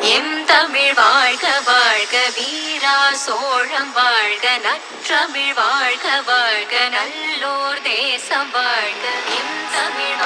M Tamil வாழ்க வாழ்க வீரா சோழம் வாழ்க நற்றமிழ் வாழ்க வாழ்க நல்லோர் தேசம் வாழ்க. எம் தமிழ்